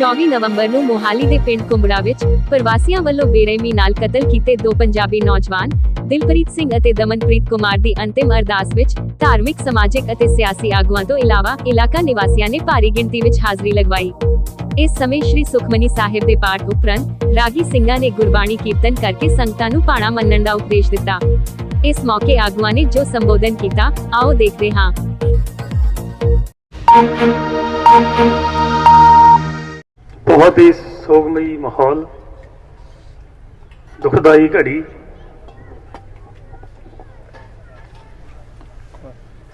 24 ਨਵੰਬਰ ਨੂੰ ਮੋਹਾਲੀ ਦੇ ਪਿੰਡ ਕੁੰਬੜਾ ਵਿੱਚ ਪ੍ਰਵਾਸੀਆਂ ਵੱਲੋਂ ਬੇਰਹਿਮੀ ਨਾਲ ਕਤਲ ਕੀਤੇ ਦੋ ਪੰਜਾਬੀ ਨੌਜਵਾਨ, ਦਿਲਪ੍ਰੀਤ ਸਿੰਘ ਅਤੇ ਦਮਨਪ੍ਰੀਤ ਕੁਮਾਰ ਦੀ ਅੰਤਿਮ ਅਰਦਾਸ ਵਿੱਚ ਧਾਰਮਿਕ, ਸਮਾਜਿਕ ਅਤੇ ਸਿਆਸੀ ਆਗੂਆਂ ਤੋਂ ਇਲਾਵਾ ਇਲਾਕਾ ਨਿਵਾਸੀਆਂ ਨੇ ਭਾਰੀ ਗਿਣਤੀ ਵਿੱਚ ਹਾਜ਼ਰੀ ਲਗਵਾਈ। ਇਸ ਸਮੇਂ ਸ਼੍ਰੀ ਸੁਖਮਨੀ ਸਾਹਿਬ ਦੇ ਪਾਠ ਉਪਰੰਤ ਰਾਗੀ ਸਿੰਘਾਂ ਨੇ ਗੁਰਬਾਣੀ ਕੀਰਤਨ ਕਰਕੇ ਸੰਗਤਾਂ ਨੂੰ ਪਾਣਾ ਮੰਨਣ ਦਾ ਉਪਦੇਸ਼ ਦਿੱਤਾ। ਇਸ ਮੌਕੇ ਆਗੂਆਂ ਨੇ ਜੋ ਸੰਬੋਧਨ ਕੀਤਾ, ਆਓ ਦੇਖਦੇ ਹਾਂ। ਬਹੁਤ ਹੀ ਸੋਗਮਈ ਮਾਹੌਲ, ਦੁਖਦਾਈ ਘੜੀ।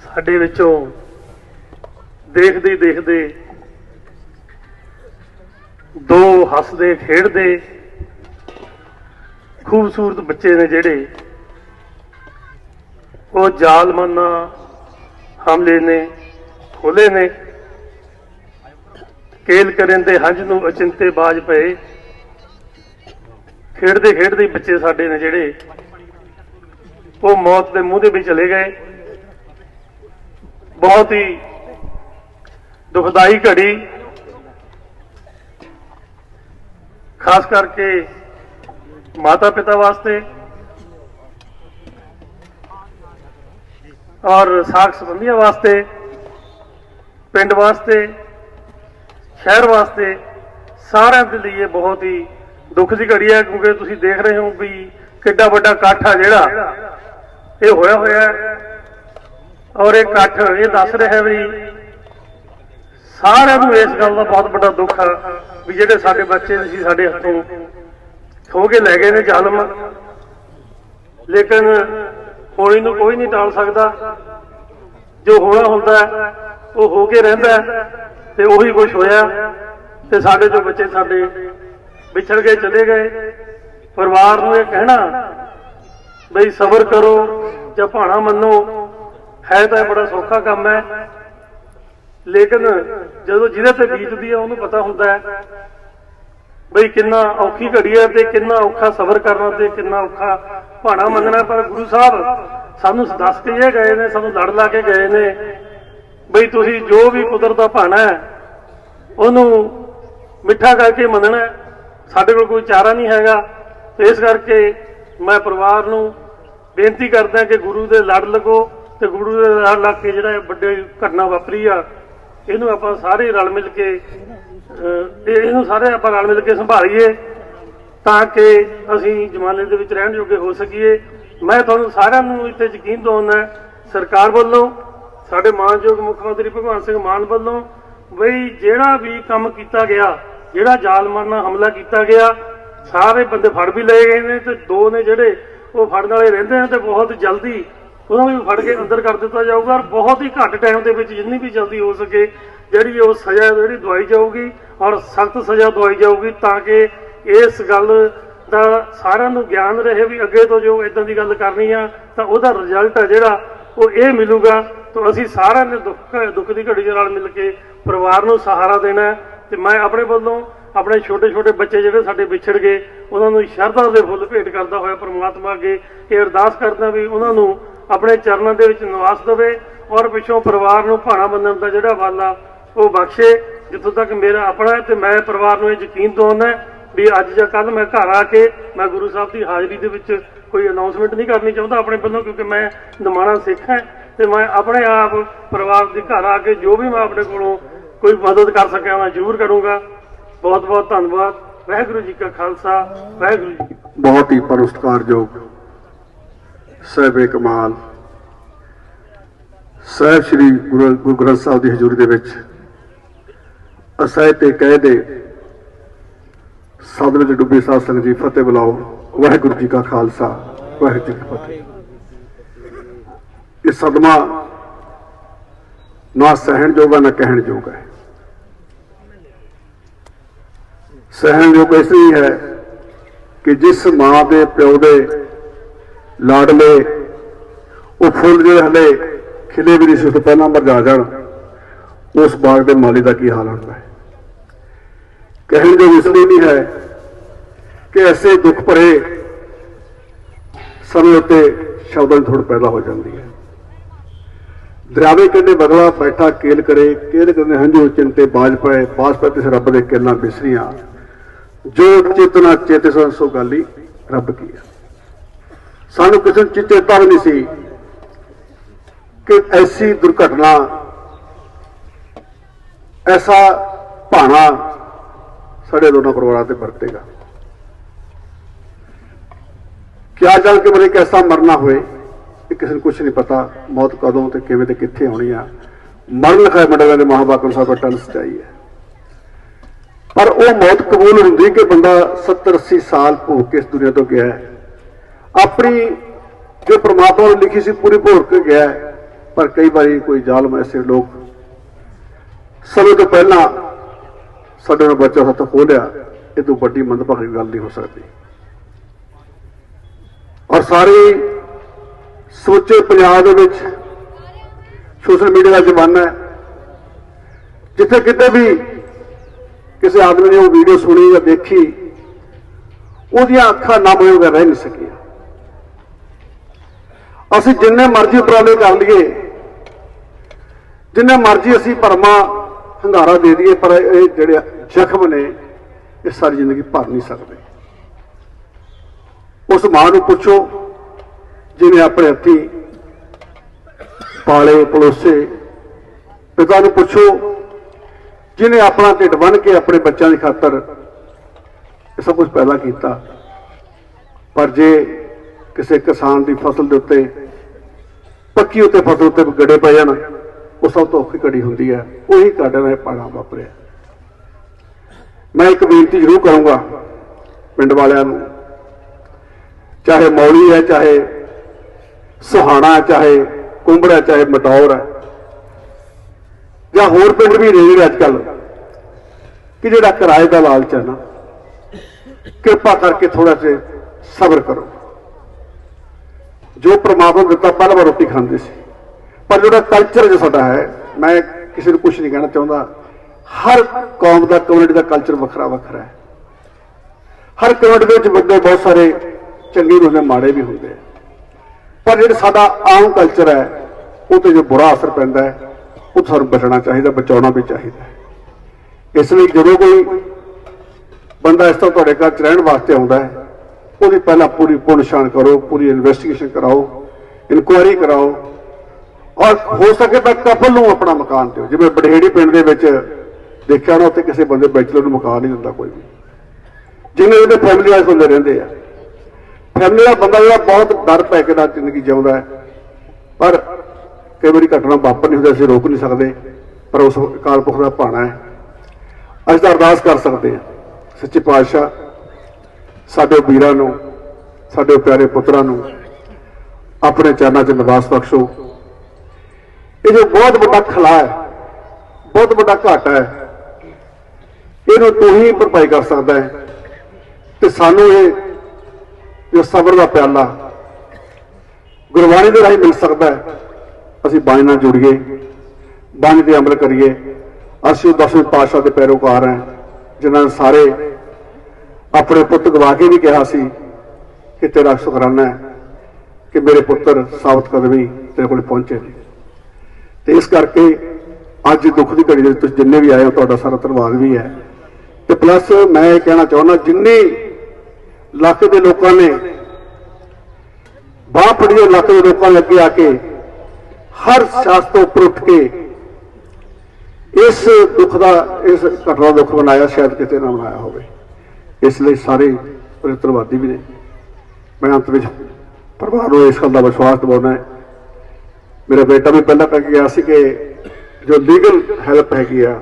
ਸਾਡੇ ਵਿੱਚੋਂ ਦੇਖਦੇ ਦੇਖਦੇ ਦੋ ਹੱਸਦੇ ਖੇਡਦੇ ਖੂਬਸੂਰਤ ਬੱਚੇ ਨੇ ਜਿਹੜੇ ਉਹ ਜ਼ਾਲਮਾਨਾ ਹਮਲੇ ਨੇ ਖੋਲੇ ਨੇ। ਕੇਲ ਕਰਨ ਦੇ ਹੰਝ ਨੂੰ ਅਚਿੰਤੇ ਬਾਜ ਪਏ। ਖੇਡਦੇ ਖੇਡਦੇ ਬੱਚੇ ਸਾਡੇ ਨੇ ਜਿਹੜੇ, ਉਹ ਮੌਤ ਦੇ ਮੂੰਹ ਦੇ ਵਿੱਚ ਚਲੇ ਗਏ। ਬਹੁਤ ਹੀ ਦੁਖਦਾਈ ਘੜੀ। ਖਾਸ ਕਰਕੇ ਮਾਤਾ ਪਿਤਾ ਵਾਸਤੇ ਔਰ ਸਾਖ ਸੰਬੰਧੀਆਂ ਵਾਸਤੇ, ਪਿੰਡ ਵਾਸਤੇ ਸ਼ਹਿਰ ਵਾਸਤੇ ਸਾਰਿਆਂ ਦੇ ਲਈ ਇਹ ਬਹੁਤ ਹੀ ਦੁੱਖ ਦੀ ਘੜੀ ਹੈ, ਕਿਉਂਕਿ ਤੁਸੀਂ ਦੇਖ ਰਹੇ ਹੋ ਵੀ ਕਿੱਡਾ ਵੱਡਾ ਇਕੱਠ ਆ ਜਿਹੜਾ। ਇਹ ਹੋਇਆ ਹੋਇਆ ਔਰ ਇਹ ਇਕੱਠ ਇਹ ਦੱਸ ਰਿਹਾ ਵੀ ਸਾਰਿਆਂ ਨੂੰ ਇਸ ਗੱਲ ਦਾ ਬਹੁਤ ਵੱਡਾ ਦੁੱਖ ਆ ਵੀ ਜਿਹੜੇ ਸਾਡੇ ਬੱਚੇ ਸੀ ਸਾਡੇ ਹੱਥੋਂ ਖੋ ਕੇ ਲੈ ਗਏ ਨੇ ਜ਼ਾਲਮ। ਲੇਕਿਨ ਹੋਣੀ ਨੂੰ ਕੋਈ ਨਹੀਂ ਟਾਲ ਸਕਦਾ। ਜੋ ਹੋਣਾ ਹੁੰਦਾ ਉਹ ਹੋ ਕੇ ਰਹਿੰਦਾ ਤੇ ਉਹੀ ਕੁਝ ਹੋਇਆ ਤੇ ਸਾਡੇ ਤੋਂ ਬੱਚੇ ਸਾਡੇ ਵਿਛੜ ਗਏ, ਚਲੇ ਗਏ। ਪਰਿਵਾਰ ਨੂੰ ਇਹ ਕਹਿਣਾ ਬਈ ਸਬਰ ਕਰੋ, ਜਾਂ ਭਾਣਾ ਮੰਨੋ, ਹੈ ਤਾਂ ਇਹ ਬੜਾ ਸੌਖਾ ਕੰਮ ਹੈ। ਲੇਕਿਨ ਜਦੋਂ ਜਿਹਦੇ ਤੇ ਬੀਤਦੀ ਹੈ, ਉਹਨੂੰ ਪਤਾ ਹੁੰਦਾ ਹੈ ਬਈ ਕਿੰਨਾ ਔਖੀ ਘੜੀ ਹੈ ਤੇ ਕਿੰਨਾ ਔਖਾ ਸਬਰ ਕਰਨਾ ਤੇ ਕਿੰਨਾ ਔਖਾ ਭਾਣਾ ਮੰਨਣਾ। ਪਰ ਗੁਰੂ ਸਾਹਿਬ ਸਾਨੂੰ ਦੱਸ ਕੇ ਇਹ ਗਏ ਨੇ, ਸਾਨੂੰ ਲੜ ਲਾ ਕੇ ਗਏ ਨੇ ਬਈ ਤੁਸੀਂ ਜੋ ਵੀ ਕੁਦਰਤ ਦਾ ਭਾਣਾ ਹੈ ਉਹਨੂੰ ਮਿੱਠਾ ਕਰਕੇ ਮੰਨਣਾ ਸਾਡੇ ਕੋਲ ਕੋਈ ਚਾਰਾ ਨਹੀਂ ਹੈਗਾ। ਇਸ ਕਰਕੇ ਮੈਂ ਪਰਿਵਾਰ ਨੂੰ ਬੇਨਤੀ ਕਰਦਾ ਕਿ ਗੁਰੂ ਦੇ ਲੜ ਲੱਗੋ ਤੇ ਗੁਰੂ ਦੇ ਲੜ ਲੱਗ ਕੇ ਜਿਹੜਾ ਇਹ ਵੱਡੇ ਘਟਨਾ ਵਾਪਰੀ ਆ, ਇਹਨੂੰ ਆਪਾਂ ਸਾਰੇ ਰਲ ਮਿਲ ਕੇ ਇਹਨੂੰ ਸਾਰੇ ਆਪਾਂ ਰਲ ਮਿਲ ਕੇ ਸੰਭਾਲੀਏ ਤਾਂ ਕਿ ਅਸੀਂ ਜ਼ਮਾਨੇ ਦੇ ਵਿੱਚ ਰਹਿਣ ਯੋਗੇ ਹੋ ਸਕੀਏ। ਮੈਂ ਤੁਹਾਨੂੰ ਸਾਰਿਆਂ ਨੂੰ ਇੱਥੇ ਯਕੀਨ ਦਿਵਾਉਣਾ ਸਰਕਾਰ ਵੱਲੋਂ, ਸਾਡੇ ਮਾਨਯੋਗ ਮੁੱਖ ਮੰਤਰੀ ਭਗਵੰਤ ਸਿੰਘ ਮਾਨ ਵੱਲੋਂ ਬਈ ਜਿਹੜਾ ਵੀ ਕੰਮ ਕੀਤਾ ਗਿਆ, ਜਿਹੜਾ ਜ਼ਾਲਮਾਨਾ ਹਮਲਾ ਕੀਤਾ ਗਿਆ, ਸਾਰੇ ਬੰਦੇ ਫੜ ਵੀ ਲਏ ਗਏ ਨੇ ਤੇ ਦੋ ਨੇ ਜਿਹੜੇ ਉਹ ਫੜਨ ਵਾਲੇ ਰਹਿੰਦੇ ਨੇ ਤੇ ਬਹੁਤ ਜਲਦੀ ਉਹਨਾਂ ਨੂੰ ਵੀ ਫੜ ਕੇ ਅੰਦਰ ਕਰ ਦਿੱਤਾ ਜਾਊਗਾ ਔਰ ਬਹੁਤ ਹੀ ਘੱਟ ਟਾਈਮ ਦੇ ਵਿੱਚ ਜਿੰਨੀ ਵੀ ਜਲਦੀ ਹੋ ਸਕੇ, ਜਿਹੜੀ ਉਹ ਸਜ਼ਾ ਜਿਹੜੀ ਦਵਾਈ ਜਾਊਗੀ ਔਰ ਸਖਤ ਸਜ਼ਾ ਦਵਾਈ ਜਾਊਗੀ ਤਾਂ ਕਿ ਇਸ ਗੱਲ ਦਾ ਸਾਰਿਆਂ ਨੂੰ ਗਿਆਨ ਰਹੇ ਵੀ ਅੱਗੇ ਤੋਂ ਜੋ ਇਦਾਂ ਦੀ ਗੱਲ ਕਰਨੀ ਆ, ਤਾਂ ਉਹਦਾ ਰਿਜ਼ਲਟ ਆ ਜਿਹੜਾ ਉਹ ਇਹ ਮਿਲੂਗਾ, ਤਾਂ ਅਸੀਂ ਸਾਰਿਆਂ ਨੇ ਦੁੱਖ ਦੁੱਖ ਦੀ ਘੜੀ ਦੇ ਨਾਲ ਮਿਲ ਕੇ ਪਰਿਵਾਰ ਨੂੰ ਸਹਾਰਾ ਦੇਣਾ ਹੈ। ਤੇ ਮੈਂ ਆਪਣੇ ਵੱਲੋਂ ਆਪਣੇ ਛੋਟੇ ਛੋਟੇ ਬੱਚੇ ਜਿਹੜੇ ਸਾਡੇ ਵਿਛੜ ਗਏ, ਉਹਨਾਂ ਨੂੰ ਸ਼ਰਧਾ ਦੇ ਫੁੱਲ ਭੇਟ ਕਰਦਾ ਹੋਇਆ ਪ੍ਰਮਾਤਮਾ ਅੱਗੇ ਇਹ ਅਰਦਾਸ ਕਰਦਾ ਵੀ ਉਹਨਾਂ ਨੂੰ ਆਪਣੇ ਚਰਨਾਂ ਦੇ ਵਿੱਚ ਨਿਵਾਸ ਦੇਵੇ ਔਰ ਪਿੱਛੋਂ ਪਰਿਵਾਰ ਨੂੰ ਭਾਣਾ ਬੰਨਣ ਦਾ ਜਿਹੜਾ ਵਾਲਾ ਉਹ ਬਖਸ਼ੇ। ਜਿੱਥੋਂ ਤੱਕ ਮੇਰਾ ਆਪਣਾ ਹੈ ਤੇ ਮੈਂ ਪਰਿਵਾਰ ਨੂੰ ਇਹ ਯਕੀਨ ਦਿਵਾਉਂਦਾ ਵੀ ਅੱਜ ਜਾਂ ਕੱਲ ਮੈਂ ਘਰ ਆ ਕੇ ਮੈਂ ਗੁਰੂ ਸਾਹਿਬ ਦੀ ਹਾਜ਼ਰੀ ਦੇ ਵਿੱਚ ਕੋਈ ਅਨਾਉਂਸਮੈਂਟ ਨਹੀਂ ਕਰਨੀ ਚਾਹੁੰਦਾ ਆਪਣੇ ਵੱਲੋਂ, ਕਿਉਂਕਿ ਮੈਂ ਨਿਮਾਣਾ ਸਿੱਖ ਹੈ ਤੇ ਮੈਂ ਆਪਣੇ ਆਪ ਪਰਿਵਾਰ ਦੇ ਘਰ ਆ ਕੇ ਜੋ ਵੀ ਮੈਂ ਆਪਣੇ ਕੋਲੋਂ ਕੋਈ ਮਦਦ ਕਰ ਸਕਿਆ ਮੈਂ ਜ਼ਰੂਰ ਕਰੂੰਗਾ। ਬਹੁਤ ਬਹੁਤ ਧੰਨਵਾਦ। ਵਾਹਿਗੁਰੂ ਜੀ ਕਾ ਖਾਲਸਾ, ਵਾਹਿਗੁਰੂ ਜੀ ਬਹੁਤ ਹੀ ਪਰਉਸਤਕਾਰਯੋਗ ਸਾਹਿਬ ਕਮਾਲ, ਸਾਹਿਬ ਸ੍ਰੀ ਗੁਰੂ ਗੁਰੂ ਗ੍ਰੰਥ ਸਾਹਿਬ ਦੀ ਹਜ਼ੂਰੀ ਦੇ ਵਿੱਚ ਅਸਹਿ ਤੇ ਕਹਿ ਦੇ ਸਭ ਵਿੱਚ ਡੁੱਬੀ ਸਾਧ ਸੰਗਤ ਜੀ, ਫਤਿਹ ਬੁਲਾਓ। ਵਾਹਿਗੁਰੂ ਜੀ ਕਾ ਖਾਲਸਾ, ਵਾਹਿਗੁਰੂ ਜੀ ਕੀ ਫਤਿਹ। ਇਹ ਸਦਮਾ ਨਾ ਸਹਿਣ ਜੋਗਾ ਨਾ ਕਹਿਣ ਜੋਗਾ ਹੈ ਸਹਿਣ ਯੋਗ ਇਸ ਲਈ ਹੈ ਕਿ ਜਿਸ ਮਾਂ ਦੇ ਪਿਓ ਦੇ ਲਾਡਲੇ ਉਹ ਫੁੱਲ ਜਿਹੜੇ ਹਲੇ ਖਿਲੇ ਵੀ ਨਹੀਂ ਸੀ ਤੋਂ ਪਹਿਲਾਂ ਮਰਜਾ ਜਾਣ, ਉਸ ਬਾਗ ਦੇ ਮਾਲੀ ਦਾ ਕੀ ਹਾਲ ਹੁੰਦਾ ਹੈ? ਕਹਿਣ ਜੋ ਇਸ ਲਈ ਨਹੀਂ ਹੈ ਕਿ ਐਸੇ ਦੁੱਖ ਭਰੇ ਸਮੇਂ ਉੱਤੇ ਸ਼ਬਦਾਂ ਦੀ ਥੋੜ ਪੈਦਾ ਹੋ ਜਾਂਦੀ ਹੈ। ਦਰਿਆਵੇ ਕੰਢੇ ਬਗਲਾ ਬੈਠਾ ਕੇਲ ਕਰੇ, ਕੇਲ ਕਰਨੇ ਹੰਝੂ ਚਿੰਤੇ ਬਾਜ ਪਏ ਬਾਜ ਪਏ ਤਿਸ ਰੱਬ ਦੇ ਕੇਲਾਂ ਬਿਸਰੀਆਂ। ਜੋ ਚੇਤਨਾ ਚੇਤੇ ਸੋ ਸੋ ਗਾਲੀ ਰੱਬ ਕੀ ਹੈ। ਸਾਨੂੰ ਕਿਸੇ ਨੂੰ ਚੇ- ਚੇਤਾ ਵੀ ਨਹੀਂ ਸੀ ਕਿ ਐਸੀ ਦੁਰਘਟਨਾ, ਐਸਾ ਭਾਣਾ ਸਾਡੇ ਦੋਨਾਂ ਪਰਿਵਾਰਾਂ ਤੇ ਵਰਤੇਗਾ। ਕਿਆ ਜਾਣ ਕਿ ਮੇਰੇ ਕੈਸਾ ਮਰਨਾ ਹੋਏ, ਇਹ ਕਿਸੇ ਨੂੰ ਕੁਝ ਨਹੀਂ ਪਤਾ, ਮੌਤ ਕਦੋਂ ਤੇ ਕਿਵੇਂ ਤੇ ਕਿੱਥੇ ਹੋਣੀ ਆ। ਮਰਨ ਲਿਖਾਏ ਮੰਡਲਾਂ ਦੇ ਮਹਾਬਾਕਮ ਸਾਹਿਬ ਟਨ ਸਚਾਈ ਹੈ। ਪਰ ਉਹ ਮੌਤ ਕਬੂਲ ਹੁੰਦੀ ਕਿ ਬੰਦਾ 70 80 ਸਾਲ ਭੋਗ ਕੇ ਇਸ ਦੁਨੀਆ ਤੋਂ ਗਿਆ ਆਪਣੀ ਜੋ ਪ੍ਰਮਾਤਮਾ ਨੇ ਲਿਖੀ ਸੀ ਪੂਰੀ ਭੋਗ ਕੇ ਗਿਆ ਪਰ ਕਈ ਵਾਰੀ ਕੋਈ ਜ਼ਾਲਮ ਐਸੇ ਲੋਕ ਸਮੇਂ ਤੋਂ ਪਹਿਲਾਂ ਸਾਡੇ ਨਾਲ ਬੱਚਾ ਹੱਥ ਖੋਲਿਆ ਇਹ ਤੋਂ ਵੱਡੀ ਮੰਦਭਾਗੀ ਗੱਲ ਨਹੀਂ ਹੋ ਸਕਦੀ। ਸਾਰੇ ਸੋਚੇ ਪੰਜਾਬ ਦੇ ਵਿੱਚ ਸੋਸ਼ਲ ਮੀਡੀਆ ਦਾ ਜ਼ਮਾਨਾ ਹੈ। ਜਿੱਥੇ ਕਿਤੇ ਵੀ ਕਿਸੇ ਆਦਮੀ ਨੇ ਉਹ ਵੀਡੀਓ ਸੁਣੀ ਜਾਂ ਦੇਖੀ, ਉਹਦੀਆਂ ਅੱਖਾਂ ਨਾ ਬੋਲ ਬਗੈਰ ਰਹਿ ਨਹੀਂ ਸਕੀਆਂ। ਅਸੀਂ ਜਿੰਨੇ ਮਰਜ਼ੀ ਉਪਰਾਲੇ ਕਰ ਲਈਏ, ਜਿੰਨੇ ਮਰਜ਼ੀ ਅਸੀਂ ਭਰਮਾ ਹੰਗਾਰਾ ਦੇ ਦਈਏ, ਪਰ ਇਹ ਜਿਹੜੇ ਜ਼ਖਮ ਨੇ, ਇਹ ਸਾਰੀ ਜ਼ਿੰਦਗੀ ਭਰ ਨਹੀਂ ਸਕਦੇ। ਉਸ ਮਾਂ ਨੂੰ ਪੁੱਛੋ, ਜਿਹਨੇ ਆਪਣੇ ਹੱਥੀ ਪਾਲੇ, ਪਲੋਸੇ ਪਿਤਾ ਨੂੰ ਪੁੱਛੋ, ਜਿਹਨੇ ਆਪਣਾ ਢਿੱਡ ਬੰਨ ਕੇ ਆਪਣੇ ਬੱਚਿਆਂ ਦੀ ਖਾਤਰ ਇਹ ਸਭ ਕੁਝ ਪੈਦਾ ਕੀਤਾ। ਪਰ ਜੇ ਕਿਸੇ ਕਿਸਾਨ ਦੀ ਫਸਲ ਦੇ ਉੱਤੇ, ਪੱਕੀ ਉੱਤੇ ਫਸਲ ਉੱਤੇ ਗੜੇ ਪੈ ਜਾਣ ਉਹ ਸਭ ਤੋਂ ਔਖੀ ਘੜੀ ਹੁੰਦੀ ਹੈ। ਉਹੀ ਸਾਡੇ ਨਾਲ ਇਹ ਪਾਣਾ ਵਾਪਰਿਆ। ਮੈਂ ਇੱਕ ਬੇਨਤੀ ਜ਼ਰੂਰ ਕਰੂੰਗਾ ਪਿੰਡ ਵਾਲਿਆਂ ਨੂੰ ਚਾਹੇ ਮੌਲੀ ਹੈ ਚਾਹੇ ਸੁਹਾਣਾ ਹੈ, ਚਾਹੇ ਕੁੰਬੜਾ ਹੈ, ਚਾਹੇ ਮਟੌਰ ਹੈ। ਜਾਂ ਹੋਰ ਪਿੰਡ ਵੀ ਨੇ ਜਿਹੜੇ ਅੱਜ ਕੱਲ ਕਿ ਜਿਹੜਾ ਕਿਰਾਏ ਦਾ ਲਾਲਚ ਹੈ ਨਾ ਕਿਰਪਾ ਕਰਕੇ ਥੋੜਾ ਜਿਹਾ ਸਬਰ ਕਰੋ। ਜੋ ਪ੍ਰਮਾਤਮਾ ਦਿੱਤਾ ਪਹਿਲਾਂ ਵਾਰ ਰੋਟੀ ਖਾਂਦੇ ਸੀ। ਪਰ ਜਿਹੜਾ ਕਲਚਰ ਜੋ ਸਾਡਾ ਹੈ ਮੈਂ ਕਿਸੇ ਨੂੰ ਕੁਝ ਨਹੀਂ ਕਹਿਣਾ ਚਾਹੁੰਦਾ। ਹਰ ਕੌਮ ਦਾ ਕਮਿਊਨਿਟੀ ਦਾ ਕਲਚਰ ਵੱਖਰਾ ਵੱਖਰਾ ਹੈ। ਹਰ ਕਮਿਊਨਿਟੀ ਦੇ ਵਿੱਚ ਬੰਦੇ ਬਹੁਤ ਸਾਰੇ ਚੰਗੇ ਵੀ ਹੁੰਦੇ, ਮਾੜੇ ਵੀ ਹੁੰਦੇ ਆ। ਪਰ ਜਿਹੜਾ ਸਾਡਾ ਆਮ ਕਲਚਰ ਹੈ, ਉਹ ਤੇ ਜੋ ਬੁਰਾ ਅਸਰ ਪੈਂਦਾ ਹੈ, ਉਹ ਤੋਂ ਸਾਨੂੰ ਬਚਣਾ ਚਾਹੀਦਾ, ਬਚਾਉਣਾ ਵੀ ਚਾਹੀਦਾ ਇਸ ਲਈ ਜਦੋਂ ਕੋਈ ਬੰਦਾ ਇਸ ਤਰ੍ਹਾਂ ਤੁਹਾਡੇ ਘਰ ਚ ਰਹਿਣ ਵਾਸਤੇ ਆਉਂਦਾ ਹੈ, ਉਹਦੀ ਪਹਿਲਾਂ ਪੂਰੀ ਪੁਣਛਾਣ ਕਰੋ, ਪੂਰੀ ਇਨਵੈਸਟੀਗੇਸ਼ਨ ਕਰਾਓ ਇਨਕੁਆਇਰੀ ਕਰਾਓ, ਔਰ ਹੋ ਸਕੇ ਤਾਂ ਕਪਲ ਨੂੰ ਆਪਣਾ ਮਕਾਨ ਦਿਓ। ਜਿਵੇਂ ਬੜੇੜੀ ਪਿੰਡ ਦੇ ਵਿੱਚ ਦੇਖਿਆ ਨਾ, ਉੱਥੇ ਕਿਸੇ ਬੰਦੇ ਬੈਚਲਰ ਨੂੰ ਮਕਾਨ ਨਹੀਂ ਦਿੰਦਾ ਕੋਈ ਵੀ। ਜਿੰਨੇ ਉਹਦੇ ਫੈਮਿਲੀ ਵਾਲੇ ਬੰਦੇ ਰਹਿੰਦੇ ਆ। ਫੈਮਿਲੀ ਦਾ ਬੰਦਾ ਜਿਹੜਾ ਬਹੁਤ ਡਰ ਪੈ ਕੇ ਨਾਲ ਜ਼ਿੰਦਗੀ ਜਿਉਂਦਾ ਹੈ। ਪਰ ਕਈ ਵਾਰੀ ਘਟਨਾ ਵਾਪਰ ਨਹੀਂ ਹੁੰਦੀ, ਅਸੀਂ ਰੋਕ ਨਹੀਂ ਸਕਦੇ, ਪਰ ਉਸ ਅਕਾਲ ਪੁਰਖ ਦਾ ਭਾਣਾ ਹੈ। ਅਸੀਂ ਤਾਂ ਅਰਦਾਸ ਕਰ ਸਕਦੇ ਹਾਂ, ਸੱਚੇ ਪਾਤਸ਼ਾਹ, ਸਾਡੇ ਵੀਰਾਂ ਨੂੰ, ਸਾਡੇ ਪਿਆਰੇ ਪੁੱਤਰਾਂ ਨੂੰ, ਆਪਣੇ ਚਰਨਾਂ 'ਚ ਨਿਵਾਸ ਬਖਸ਼ੋ। ਇਹ ਜੋ ਬਹੁਤ ਵੱਡਾ ਖਲਾ ਹੈ, ਬਹੁਤ ਵੱਡਾ ਘਾਟਾ ਹੈ, ਇਹਨੂੰ ਤੂੰ ਹੀ ਭਰਪਾਈ ਕਰ ਸਕਦਾ ਹੈ। ਤੇ ਸਾਨੂੰ ਇਹ ਜੋ ਸਬਰ ਦਾ ਪਿਆਲਾ ਗੁਰਬਾਣੀ ਦੇ ਰਾਹੀਂ ਮਿਲ ਸਕਦਾ ਹੈ। ਅਸੀਂ ਬਾਣੀ ਨਾਲ ਜੁੜੀਏ, ਬਾਣੀ ਤੇ ਅਮਲ ਕਰੀਏ। ਅਸੀਂ ਉਹ ਦਸਵੇਂ ਪਾਤਸ਼ਾਹ ਦੇ ਪੈਰੋਕਾਰ ਹਾਂ, ਜਿਨ੍ਹਾਂ ਨੇ ਸਾਰੇ ਆਪਣੇ ਪੁੱਤ ਗਵਾ ਕੇ ਵੀ ਕਿਹਾ ਸੀ ਕਿ ਤੇਰਾ ਸ਼ੁਕਰਾਨਾ ਹੈ ਕਿ ਮੇਰੇ ਪੁੱਤਰ ਸਾਬਤ ਕਦਮੀ ਤੇਰੇ ਕੋਲ ਪਹੁੰਚੇ। ਨੇ ਤੇ ਇਸ ਕਰਕੇ ਅੱਜ ਦੁੱਖ ਦੀ ਘੜੀ ਦੇ ਵਿੱਚ ਤੁਸੀਂ ਜਿੰਨੇ ਵੀ ਆਏ ਹੋ, ਤੁਹਾਡਾ ਸਾਰਾ ਧੰਨਵਾਦ ਵੀ ਹੈ। ਤੇ ਪਲੱਸ ਮੈਂ ਇਹ ਕਹਿਣਾ ਚਾਹੁੰਦਾ, ਜਿੰਨੇ ਇਲਾਕੇ ਦੇ ਲੋਕਾਂ ਨੇ, ਬਾਹ ਫੜੀ ਦੇ ਲੱਖ ਦੇ ਲੋਕਾਂ ਨੇ ਅੱਗੇ ਆ ਕੇ ਹਰ ਸਿਆਸਤ ਤੋਂ ਉੱਪਰ ਉੱਠ ਕੇ ਇਸ ਦੁੱਖ ਦਾ, ਇਸ ਘਟਨਾ ਦਾ ਦੁੱਖ ਬਣਾਇਆ ਸ਼ਾਇਦ ਕਿਤੇ ਨਾ ਬਣਾਇਆ ਹੋਵੇ। ਇਸ ਲਈ ਸਾਰੇ ਉਹਦੇ ਵੀ ਨੇ। ਮੈਂ ਅੰਤ ਵਿੱਚ ਪਰਿਵਾਰ ਨੂੰ ਇਸ ਗੱਲ ਦਾ ਵਿਸ਼ਵਾਸ ਦਿਵਾਉਣਾ ਹੈ। ਮੇਰਾ ਬੇਟਾ ਵੀ ਪਹਿਲਾਂ ਕਹਿ ਕੇ ਗਿਆ ਸੀ ਕਿ ਜੋ ਲੀਗਲ ਹੈਲਪ ਹੈਗੀ ਆ,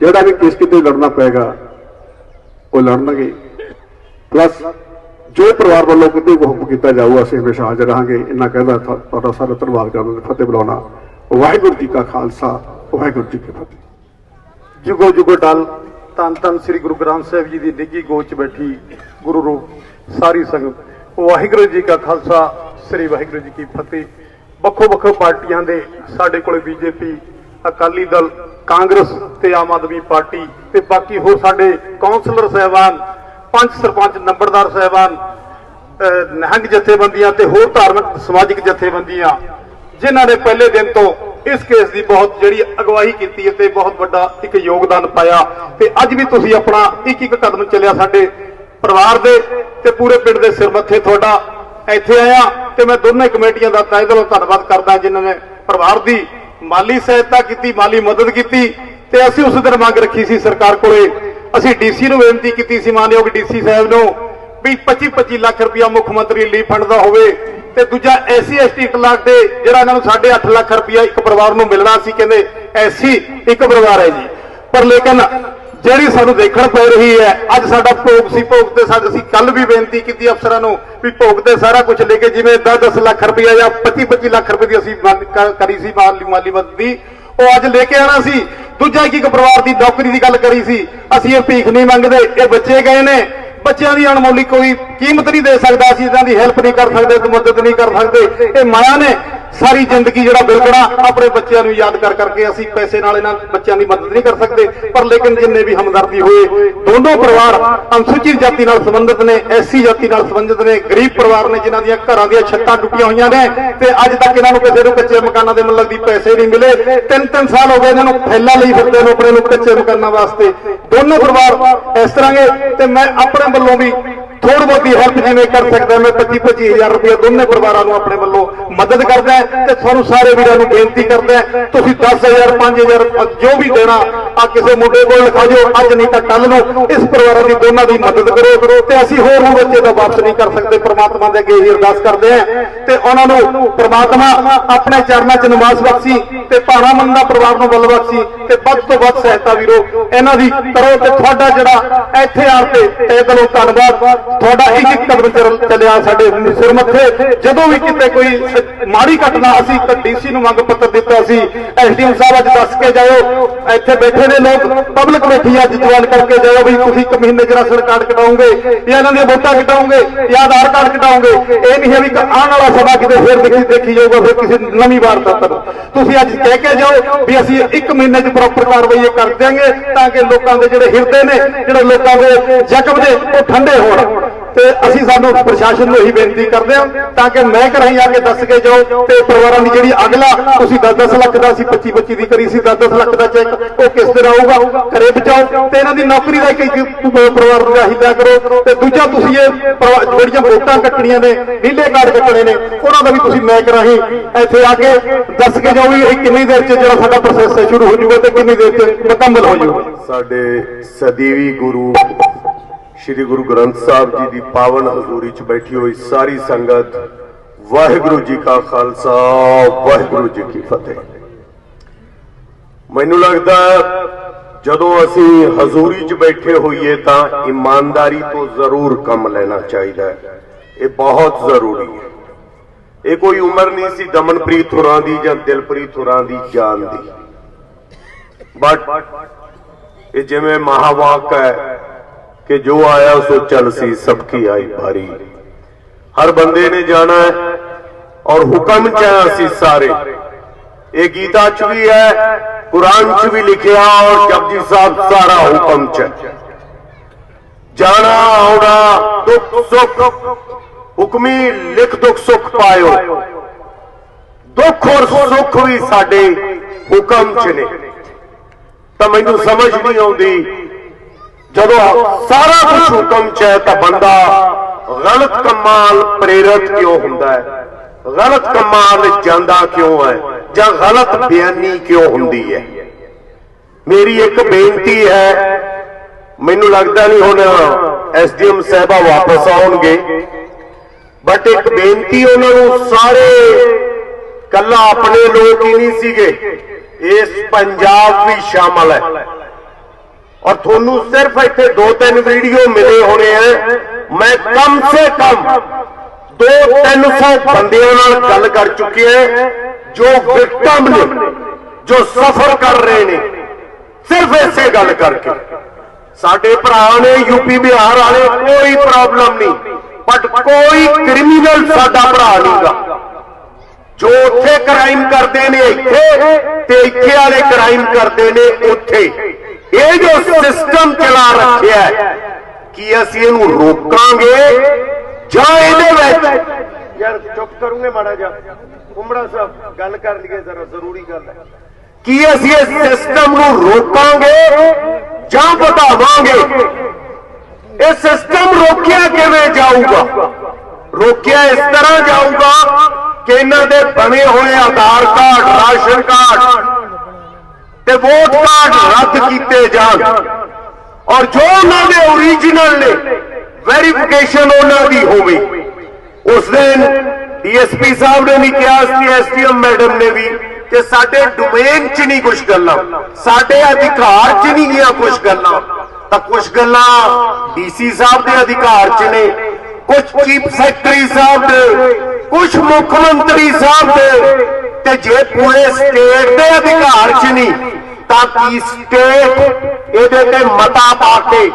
ਜਿਹੜਾ ਵੀ ਕੇਸ ਕਿਤੇ ਲੜਨਾ ਪਏਗਾ, ਉਹ ਲੜਨਗੇ। ਪਲੱਸ ਜੋ ਪਰਿਵਾਰ ਵੱਲੋਂ ਕਿਤੇ ਵੀ ਹੁਕਮ ਕੀਤਾ ਜਾਊਗਾ, ਅਸੀਂ ਹਮੇਸ਼ਾ ਹਾਜ਼ਰ ਰਹਾਂਗੇ। ਇੰਨਾ ਕਹਿੰਦਾ ਤੁਹਾਡਾ ਸਾਰਾ ਧੰਨਵਾਦ ਕਰਨ ਫਤਿਹ ਬੁਲਾਉਣਾ। ਵਾਹਿਗੁਰੂ ਜੀ ਕਾ ਖਾਲਸਾ, ਵਾਹਿਗੁਰੂ ਜੀ ਕੀ ਫਤਿਹ। ਜੁਗੋ ਜੁਗੋ ਡਲ ਤਨ ਤਨ ਸ੍ਰੀ ਗੁਰੂ ਗ੍ਰੰਥ ਸਾਹਿਬ ਜੀ ਦੀ ਨਿੱਗੀ ਗੋਚ 'ਚ ਬੈਠੀ ਗੁਰੂ ਰੂਪ, ਸਾਰੀ ਸੰਗਤ। ਵਾਹਿਗੁਰੂ ਜੀ ਕਾ ਖਾਲਸਾ, ਸ੍ਰੀ ਵਾਹਿਗੁਰੂ ਜੀ ਕੀ ਫਤਿਹ। ਵੱਖੋ ਵੱਖੋ ਪਾਰਟੀਆਂ ਦੇ ਸਾਡੇ ਕੋਲੇ ਬੀਜੇਪੀ, ਅਕਾਲੀ ਦਲ, ਕਾਂਗਰਸ ਤੇ ਆਮ ਆਦਮੀ ਪਾਰਟੀ ਤੇ ਬਾਕੀ ਹੋਰ ਸਾਡੇ ਕੌਂਸਲਰ ਸਹਿਬਾਨ ਪੰਚ ਸਰਪੰਚ, ਨੰਬਰਦਾਰ ਸਹਿਬਾਨ, ਅਹ ਜਥੇਬੰਦੀਆਂ ਤੇ ਹੋਰ ਧਾਰਮਿਕ ਸਮਾਜਿਕ ਜਥੇਬੰਦੀਆਂ, ਜਿਨ੍ਹਾਂ ਨੇ ਪਹਿਲੇ ਦਿਨ ਤੋਂ ਇਸ ਕੇਸ ਦੀ ਬਹੁਤ ਜਿਹੜੀ ਅਗਵਾਈ ਕੀਤੀ ਹੈ ਤੇ ਬਹੁਤ ਵੱਡਾ ਇੱਕ ਯੋਗਦਾਨ ਪਾਇਆ। ਤੇ ਅੱਜ ਵੀ ਤੁਸੀਂ ਆਪਣਾ ਇੱਕ ਇੱਕ ਕਦਮ ਚੱਲਿਆ ਸਾਡੇ ਪਰਿਵਾਰ ਦੇ ਤੇ ਪੂਰੇ ਪਿੰਡ ਦੇ ਸਿਰ ਮੱਥੇ ਤੁਹਾਡਾ। ਇੱਥੇ ਆਇਆ ਤੇ ਮੈਂ ਦੋਨੇ ਕਮੇਟੀਆਂ ਦਾ ਤਹਿ ਦਿਲੋਂ ਧੰਨਵਾਦ ਕਰਦਾ ਜਿਨ੍ਹਾਂ ਨੇ ਪਰਿਵਾਰ ਦੀ ਮਾਲੀ ਸਹਾਇਤਾ ਕੀਤੀ, ਮਾਲੀ ਮਦਦ ਕੀਤੀ ਤੇ ਅਸੀਂ ਉਸ ਦਿਨ ਮੰਗ ਰੱਖੀ ਸੀ ਸਰਕਾਰ ਕੋਲੇ। ਅਸੀਂ ਡੀਸੀ ਨੂੰ ਬੇਨਤੀ ਕੀਤੀ ਸੀ, ਮਾਨਯੋਗ ਡੀਸੀ ਸਾਹਿਬ ਨੂੰ, ਵੀ 25 25 ਲੱਖ ਰੁਪਇਆ ਮੁੱਖ ਮੰਤਰੀ ਰਿਲੀਫ ਫੰਡ ਦਾ ਹੋਵੇ ਤੇ ਦੂਜਾ ਐਸਸੀ ਐਸਟੀ ਇੱਕ ਲੱਖ ਦੇ, ਜਿਹੜਾ ਇਹਨਾਂ ਨੂੰ 8.5 ਲੱਖ ਰੁਪਇਆ ਇੱਕ ਪਰਿਵਾਰ ਨੂੰ ਮਿਲਣਾ ਸੀ, ਕਹਿੰਦੇ ਐਸੀ ਇੱਕ ਪਰਿਵਾਰ ਹੈ ਜੀ। ਪਰ ਲੇਕਿਨ ਜਿਹੜੀ ਸਾਨੂੰ ਦੇਖਣ ਪੈ ਰਹੀ ਹੈ, ਅੱਜ ਸਾਡਾ ਭੋਗ ਸੀ, ਭੋਗ ਤੇ ਸਾਡੇ ਅਸੀਂ ਕੱਲ ਵੀ ਬੇਨਤੀ ਕੀਤੀ ਅਫਸਰਾਂ ਨੂੰ ਵੀ ਭੋਗ ਤੇ ਸਾਰਾ ਕੁਝ ਲੈ ਕੇ ਜਿਵੇਂ 10-10 ਲੱਖ ਰੁਪਇਆ ਜਾਂ 25-25 ਲੱਖ ਰੁਪਏ ਦੀ ਅਸੀਂ ਮੰਗ ਕਰੀ ਸੀ, ਮਾਲੀ ਮਾਲੀ ਮਦਦ ਦੀ, ਉਹ ਅੱਜ ਲੈ ਕੇ ਆਣਾ ਸੀ। ਦੂਜਾ ਇੱਕ ਇੱਕ ਪਰਿਵਾਰ ਦੀ ਨੌਕਰੀ ਦੀ ਗੱਲ ਕਰੀ ਸੀ, ਅਸੀਂ ਇਹ ਭੀਖ ਨਹੀਂ ਮੰਗਦੇ, ਇਹ ਬੱਚੇ ਗਏ ਨੇ। ਬੱਚਿਆਂ ਦੀ ਅਣਮੋਲੀ ਕੋਈ ਕੀਮਤ ਨਹੀਂ ਦੇ ਸਕਦਾ, ਅਸੀਂ ਇਹਨਾਂ ਦੀ ਹੈਲਪ ਨਹੀਂ ਕਰ ਸਕਦੇ, ਤੇ ਮਦਦ ਨਹੀਂ ਕਰ ਸਕਦੇ। ਇਹ ਮਾਇਆ ਨੇ ਸਾਰੀ ਜ਼ਿੰਦਗੀ ਜਿਹੜਾ ਬਿਲਕਣਾ ਆਪਣੇ ਬੱਚਿਆਂ ਨੂੰ ਯਾਦ ਕਰ ਕਰਕੇ ਅਸੀਂ ਪੈਸੇ ਨਾਲ ਇਹਨਾਂ ਬੱਚਿਆਂ ਦੀ ਮਦਦ ਨਹੀਂ ਕਰ ਸਕਦੇ, ਪਰ ਲੇਕਿਨ ਜਿੰਨੇ ਵੀ ਹਮਦਰਦੀ ਹੋਏ, ਦੋਨੋਂ ਪਰਿਵਾਰ ਅਨੁਸੂਚਿਤ ਜਾਤੀ ਨਾਲ ਸੰਬੰਧਿਤ ਨੇ, ਐਸਸੀ ਜਾਤੀ ਨਾਲ ਸੰਬੰਧਿਤ ਨੇ, ਗਰੀਬ ਪਰਿਵਾਰ ਨੇ ਜਿਨ੍ਹਾਂ ਦੀਆਂ ਘਰਾਂ ਦੀਆਂ ਛੱਤਾਂ ਟੁੱਟੀਆਂ ਹੋਈਆਂ ਨੇ, ਤੇ ਅੱਜ ਤੱਕ ਇਹਨਾਂ ਨੂੰ ਕਿਸੇ ਨੂੰ ਕੱਚੇ ਮਕਾਨਾਂ ਦੇ ਮਤਲਬ ਦੀ ਪੈਸੇ ਨਹੀਂ ਮਿਲੇ। ਤਿੰਨ ਤਿੰਨ ਸਾਲ ਹੋ ਗਏ ਇਹਨਾਂ ਨੂੰ ਫੈਲਾ ਲਈ ਫਿਰਦੇ ਨੂੰ, ਆਪਣੇ ਨੂੰ ਕੱਚੇ ਮਕਾਨਾਂ ਵਾਸਤੇ। ਦੋਨੋਂ ਪਰਿਵਾਰ ਇਸ ਤਰ੍ਹਾਂ ਦੇ ਤੇ ਮੈਂ ਆਪਣੇ ਵੱਲੋਂ ਵੀ ਥੋੜੀ ਬਹੁਤੀ ਹੈਲਪ ਜਿਵੇਂ ਕਰ ਸਕਦਾ ਮੈਂ 25 25000 ਰੁਪਏ ਦੋਨੇ ਪਰਿਵਾਰਾਂ ਨੂੰ ਆਪਣੇ ਵੱਲੋਂ ਮਦਦ ਕਰਦਾ ਤੇ ਤੁਹਾਨੂੰ ਸਾਰੇ ਵੀਰਾਂ ਨੂੰ ਬੇਨਤੀ ਕਰਦਾ ਹੈ, ਤੁਸੀਂ 10000 5000 ਜੋ ਵੀ ਦੇਣਾ ਆ ਕਿਸੇ ਮੁੰਡੇ ਕੋਲ ਲਿਖਾ ਦਿਓ ਅੱਜ ਨਹੀਂ ਤਾਂ ਕੱਲ ਨੂੰ ਇਸ ਪਰਿਵਾਰਾਂ ਦੀ ਦੋਨਾਂ ਦੀ ਮਦਦ ਕਰੋ ਤੇ ਅਸੀਂ ਹੋਰ ਨੂੰ ਬੱਚੇ ਦਾ ਵਾਪਸ ਨਹੀਂ ਕਰ ਸਕਦੇ। ਪ੍ਰਮਾਤਮਾ ਦੇ ਅੱਗੇ ਹੀ ਅਰਦਾਸ ਕਰਦੇ ਹਾਂ ਤੇ ਉਹਨਾਂ ਨੂੰ ਪ੍ਰਮਾਤਮਾ ਆਪਣੇ ਚਰਨਾਂ 'ਚ ਨਿਵਾਸ ਬਖਸ਼ੀ ਤੇ ਭਾਣਾ ਮੰਨ ਦਾ ਪਰਿਵਾਰ ਨੂੰ ਬਲ ਬਖਸ਼ੀ ਤੇ ਵੱਧ ਤੋਂ ਵੱਧ ਸਹਾਇਤਾ ਵੀਰੋ। ਇਹਨਾਂ ਦੀ ਕਰੋ ਤੇ ਤੁਹਾਡਾ ਜਿਹੜਾ ਇੱਥੇ ਆ ਕੇ ਤਹਿ ਦਿਲੋਂ ਧੰਨਵਾਦ। ਤੁਹਾਡਾ ਇੱਕ ਕਦਮ ਚੱਲ- ਚੱਲਿਆ ਸਾਡੇ ਸਿਰ ਮੱਥੇ। ਜਦੋਂ ਵੀ ਕਿਤੇ ਕੋਈ ਮਾੜੀ ਘਟਨਾ ਅਸੀਂ ਡੀਸੀ ਨੂੰ ਮੰਗ ਪੱਤਰ ਦਿੱਤਾ ਸੀ, ਐਸਡੀਐਮ ਸਾਹਿਬ ਅੱਜ ਦੱਸ ਕੇ ਜਾਇਓ। ਇੱਥੇ ਬੈਠੇ ਨੇ ਲੋਕ, ਪਬਲਿਕ ਬੈਠੀ ਅੱਜ ਜਵਾਨ ਕਰਕੇ ਜਾਇਓ ਵੀ ਤੁਸੀਂ ਇੱਕ ਮਹੀਨੇ ਚ ਰਾਸ਼ਨ ਕਾਰਡ ਕਟਾਉਂਗੇ ਜਾਂ ਇਹਨਾਂ ਦੀਆਂ ਵੋਟਾਂ ਕਟਾਉਂਗੇ ਜਾਂ ਆਧਾਰ ਕਾਰਡ ਕਟਾਉਂਗੇ ਇਹ ਨਹੀਂ ਹੈ ਵੀ ਆਉਣ ਵਾਲਾ ਸਮਾਂ ਕਿਤੇ ਫੇਰ ਦੇਖੀ ਦੇਖੀ ਜਾਊਗਾ, ਫਿਰ ਕਿਸੇ ਨਵੀਂ ਵਾਰ ਦਾ ਤੁਸੀਂ ਅੱਜ ਕਹਿ ਕੇ ਜਾਓ ਵੀ ਅਸੀਂ ਇੱਕ ਮਹੀਨੇ ਚ ਪ੍ਰੋਪਰ ਕਾਰਵਾਈ ਇਹ ਕਰ ਦਿਆਂਗੇ, ਤਾਂ ਕਿ ਲੋਕਾਂ ਦੇ ਜਿਹੜੇ ਹਿਰਦੇ ਨੇ, ਜਿਹੜੇ ਲੋਕਾਂ ਦੇ ਜ਼ਖਮ ਨੇ ਉਹ ਠੰਡੇ ਹੋਣ। ਤੇ ਅਸੀਂ ਸਾਨੂੰ ਪ੍ਰਸ਼ਾਸਨ ਨੂੰ ਇਹੀ ਬੇਨਤੀ ਕਰਦੇ ਹਾਂ ਤਾਂ ਕਿ ਮੈਂ ਰਾਹੀਂ ਆ ਕੇ ਦੱਸ ਕੇ ਜਾਓ ਤੇ ਪਰਿਵਾਰਾਂ ਦੀ ਜਿਹੜੀ ਅਗਲਾ ਤੁਸੀਂ 10-10 ਲੱਖ ਦਾ ਸੀ 25-25 ਦੀ ਕਰੀ ਸੀ 10-10 ਲੱਖ ਦਾ ਚੈੱਕ, ਉਹ ਕਿਸ ਤਰ੍ਹਾਂ ਆਊਗਾ? ਘਰੇ ਬਚਾਓ ਤੇ ਇਹਨਾਂ ਦੀ ਨੌਕਰੀ ਦਾ ਇੱਕ ਪਰਿਵਾਰ ਨੂੰ ਚਾਹੀਦਾ ਕਰੋ। ਤੇ ਦੂਜਾ ਤੁਸੀਂ ਇਹ ਪਰਿਵਾ- ਜਿਹੜੀਆਂ ਵੋਟਾਂ ਕੱਟਣੀਆਂ ਨੇ, ਨੀਲੇ ਕਾਰਡ ਕੱਟਣੇ ਨੇ, ਉਹਨਾਂ ਦਾ ਵੀ ਤੁਸੀਂ ਮੈਂ ਰਾਹੀਂ ਇੱਥੇ ਆ ਕੇ ਦੱਸ ਕੇ ਜਾਓ ਵੀ ਇਹ ਕਿੰਨੀ ਦੇਰ ਚ ਜਿਹੜਾ ਸਾਡਾ ਪ੍ਰੋਸੈਸ ਹੈ ਸ਼ੁਰੂ ਹੋ ਜਾਊਗਾ ਤੇ ਕਿੰਨੀ ਦੇਰ ਚ ਮੁਕੰਮਲ ਹੋ ਜਾਊਗਾ। ਸਾਡੇ ਸਦੀਵੀ ਗੁਰੂ ਸ੍ਰੀ ਗੁਰੂ ਗ੍ਰੰਥ ਸਾਹਿਬ ਜੀ ਦੀ ਪਾਵਨ ਹਜ਼ੂਰੀ 'ਚ ਬੈਠੀ ਹੋਈ ਸਾਰੀ ਸੰਗਤ, ਵਾਹਿਗੁਰੂ ਜੀ ਕਾ ਖਾਲਸਾ, ਵਾਹਿਗੁਰੂ ਜੀ ਕੀ ਫਤਿਹ। ਮੈਨੂੰ ਲੱਗਦਾ ਜਦੋਂ ਅਸੀਂ ਹਜ਼ੂਰੀ 'ਚ ਬੈਠੇ ਹੋਈਏ ਤਾਂ ਇਮਾਨਦਾਰੀ ਤੋਂ ਜ਼ਰੂਰ ਕੰਮ ਲੈਣਾ ਚਾਹੀਦਾ ਹੈ। ਇਹ ਬਹੁਤ ਜ਼ਰੂਰੀ ਹੈ। ਇਹ ਕੋਈ ਉਮਰ ਨਹੀਂ ਸੀ ਦਮਨਪ੍ਰੀਤ ਹੁਰਾਂ ਦੀ ਜਾਂ ਦਿਲਪ੍ਰੀਤ ਹੁਰਾਂ ਦੀ ਜਾਨ ਦੀ। ਬਟ ਇਹ ਜਿਵੇਂ ਮਹਾਵਾਕ ਹੈ ਕਿ ਜੋ ਆਇਆ ਸੋ ਚੱਲ ਸੀ, ਸਭ ਕੀ ਆਈ ਭਾਰੀ। ਹਰ ਬੰਦੇ ਨੇ ਜਾਣਾ ਹੈ ਔਰ ਹੁਕਮ ਚ ਹੈ ਅਸੀਂ ਸਾਰੇ। ਇਹ ਗੀਤਾ ਚ ਵੀ ਹੈ, ਕੁਰਾਨ ਚ ਵੀ ਲਿਖਿਆ ਔਰ ਜਪਜੀ ਸਾਹਿਬ ਸਾਰਾ ਹੁਕਮ ਚ। ਜਾਣਾ, ਆਉਣਾ, ਦੁੱਖ ਸੁੱਖ, ਹੁਕਮੀ ਲਿਖ ਦੁੱਖ ਸੁੱਖ ਪਾਇਓ। ਦੁੱਖ ਔਰ ਸੁੱਖ ਵੀ ਸਾਡੇ ਹੁਕਮ ਚ ਨੇ। ਤਾਂ ਮੈਨੂੰ ਸਮਝ ਨਹੀਂ ਆਉਂਦੀ ਜਦੋਂ ਸਾਰਾ ਕੁਝ ਹੁਕਮ ਚ ਹੈ ਤਾਂ ਬੰਦਾ ਗਲਤ ਕਮਾਲ ਪ੍ਰੇਰਿਤ ਕਿਉਂ ਹੁੰਦਾ ਹੈ? ਗਲਤ ਕਮਾਲ ਜਾਂਦਾ ਕਿਉਂ ਹੈ? ਜਾਂ ਗਲਤ ਬਿਆਨੀ ਕਿਉਂ ਹੁੰਦੀ ਹੈ? ਮੇਰੀ ਇੱਕ ਬੇਨਤੀ ਹੈ, ਮੈਨੂੰ ਲੱਗਦਾ ਨਹੀਂ ਹੁਣ ਐਸਡੀਐਮ ਸਾਹਿਬਾ ਵਾਪਸ ਆਉਣਗੇ ਬਟ ਇੱਕ ਬੇਨਤੀ ਉਹਨਾਂ ਨੂੰ, ਸਾਰੇ ਕੱਲਾ ਆਪਣੇ ਲੋਕ ਹੀ ਨਹੀਂ ਸੀਗੇ, ਇਸ ਪੰਜਾਬ ਵੀ ਸ਼ਾਮਲ ਹੈ। ਔਰ ਤੁਹਾਨੂੰ ਸਿਰਫ ਇੱਥੇ ਦੋ ਤਿੰਨ ਵੀਡੀਓ ਮਿਲੇ ਹੋਣੇ ਆ। ਮੈਂ ਕਮ ਸੇ ਕਮ 2-300 ਬੰਦਿਆਂ ਨਾਲ ਗੱਲ ਕਰ ਚੁੱਕਿਆ ਜੋ ਵਿਕਟਮ ਨੇ, ਜੋ ਸਫਰ ਕਰ ਰਹੇ ਨੇ। ਸਿਰਫ ਇਸੇ ਗੱਲ ਕਰਕੇ। ਸਾਡੇ ਭਰਾ ਨੇ ਯੂਪੀ ਬਿਹਾਰ ਵਾਲੇ, ਕੋਈ ਪ੍ਰੋਬਲਮ ਨਹੀਂ। ਬਟ ਕੋਈ ਕ੍ਰਿਮੀਨਲ ਸਾਡਾ ਭਰਾ ਨਹੀਂਗਾ। ਜੋ ਉੱਥੇ ਕ੍ਰਾਈਮ ਕਰਦੇ ਨੇ ਇੱਥੇ, ਤੇ ਇੱਥੇ ਵਾਲੇ ਕ੍ਰਾਈਮ ਕਰਦੇ ਨੇ ਉੱਥੇ। ਇਹ ਜੋ ਸਿਸਟਮ ਚਲਾ ਰੱਖਿਆ ਹੈ, ਕੀ ਅਸੀਂ ਇਹਨੂੰ ਰੋਕਾਂਗੇ ਜਾਂ ਇਹਦੇ ਵਿੱਚ ਯਾਰ ਚੁੱਪ ਕਰੂਗੇ ਮਾੜਾ ਜਿਹਾ। ਕੁੰਬੜਾ ਸਾਹਿਬ ਗੱਲ ਕਰ ਲਈਏ ਜ਼ਰਾ ਜ਼ਰੂਰੀ ਗੱਲ ਹੈ। ਕੀ ਅਸੀਂ ਇਸ ਸਿਸਟਮ ਨੂੰ ਰੋਕਾਂਗੇ ਜਾਂ ਵਧਾਵਾਂਗੇ? ਇਹ ਸਿਸਟਮ ਰੋਕਿਆ ਕਿਵੇਂ ਜਾਊਗਾ? ਰੋਕਿਆ ਇਸ ਤਰ੍ਹਾਂ ਜਾਊਗਾ ਕਿ ਇਹਨਾਂ ਦੇ ਬਣੇ ਹੋਏ ਆਧਾਰ ਕਾਰਡ ਰਾਸ਼ਨ ਕਾਰਡ ਤੇ ਵੋਟ ਕਾਰਡ ਰੱਦ ਕੀਤੇ ਜਾਣ। ਔਰ ਜੋ ਉਹਨਾਂ ਦੇ ਓਰੀਜਨਲ ਨੇ ਵੈਰੀਫਿਕੇਸ਼ਨ ਉਹਨਾਂ ਦੀ ਹੋਵੇ। ਉਸ ਦਿਨ ਡੀਐਸਪੀ ਸਾਹਿਬ ਨੇ ਵੀ ਕਿਹਾ ਸੀ, ਐਸਡੀਐਮ ਮੈਡਮ ਨੇ ਵੀ, ਕਿ ਸਾਡੇ ਡੋਮੇਨ 'ਚ ਨਹੀਂ ਕੁਝ ਗੱਲਾਂ। ਸਾਡੇ ਅਧਿਕਾਰ 'ਚ ਨਹੀਂ ਗਿਆ ਕੁਝ ਗੱਲਾਂ। ਤਾਂ ਕੁਝ ਗੱਲਾਂ ਡੀਸੀ ਸਾਹਿਬ ਦੇ ਅਧਿਕਾਰ 'ਚ ਨੇ ਕੁਝ ਚੀਫ ਸੈਕਟਰੀ ਸਾਹਿਬ ਦੇ ਕੁਝ ਮੁੱਖ ਮੰਤਰੀ ਸਾਹਿਬ ਦੇ ਤੇ ਜੇ ਪੂਰੇ ਸਟੇਟ ਦੇ ਅਧਿਕਾਰ 'ਚ ਨਹੀਂ, ਤਾਂ ਕੀ ਸਟੇਟ ਇਹਦੇ ਤੇ ਮਤਾ ਪਾ ਕੇ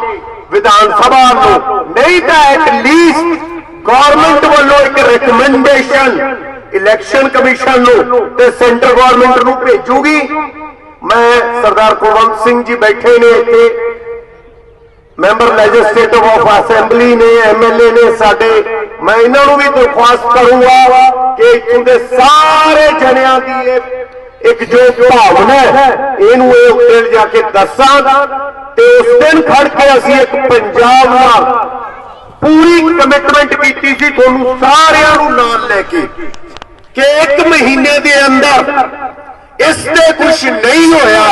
ਵਿਧਾਨ ਸਭਾ ਨੂੰ? ਨਹੀਂ ਤਾਂ ਐਟ ਲੀਸਟ ਗਵਰਨਮੈਂਟ ਵੱਲੋਂ ਇੱਕ ਰეკਮੈਂਡੇਸ਼ਨ ਇਲੈਕਸ਼ਨ ਕਮਿਸ਼ਨ ਨੂੰ ਤੇ ਸੈਂਟਰ ਗਵਰਨਮੈਂਟ ਨੂੰ ਭੇਜੂਗੀ। ਮੈਂ ਸਰਦਾਰ ਕੁਲਵੰਤ ਸਿੰਘ ਜੀ ਬੈਠੇ ਨੇ ਇੱਥੇ। ਮੈਂਬਰ ਲੈਜਿਸਲੇਟਿਵ ਆਫ ਅਸੈਂਬਲੀ ਨੇ ਐਮਐਲਏ ਨੇ, ਸਾਡੇ ਮੈਂ ਇਹਨਾਂ ਨੂੰ ਵੀ ਦਰਖਾਸਤ ਕਰੂੰਗਾ ਕਿ ਇੱਥੋਂ ਦੇ ਸਾਰੇ ਜਣਿਆਂ ਦੀ ਇਹ ਇੱਕ ਜੋ ਭਾਵਨਾ ਹੈ, ਇਹਨੂੰ ਇਹ ਉੱਤੇ ਜਾ ਕੇ ਦੱਸਾਂ ਤੇ ਉਸ ਦਿਨ ਖੜ ਕੇ ਅਸੀਂ ਇੱਕ ਪੰਜਾਬ ਨਾਲ ਪੂਰੀ ਕਮਿਟਮੈਂਟ ਕੀਤੀ ਸੀ ਤੁਹਾਨੂੰ ਸਾਰਿਆਂ ਨੂੰ ਨਾਲ ਲੈ ਕੇ ਕਿ ਇੱਕ ਮਹੀਨੇ ਦੇ ਅੰਦਰ ਇਸ ਤੇ ਕੁਝ ਨਹੀਂ ਹੋਇਆ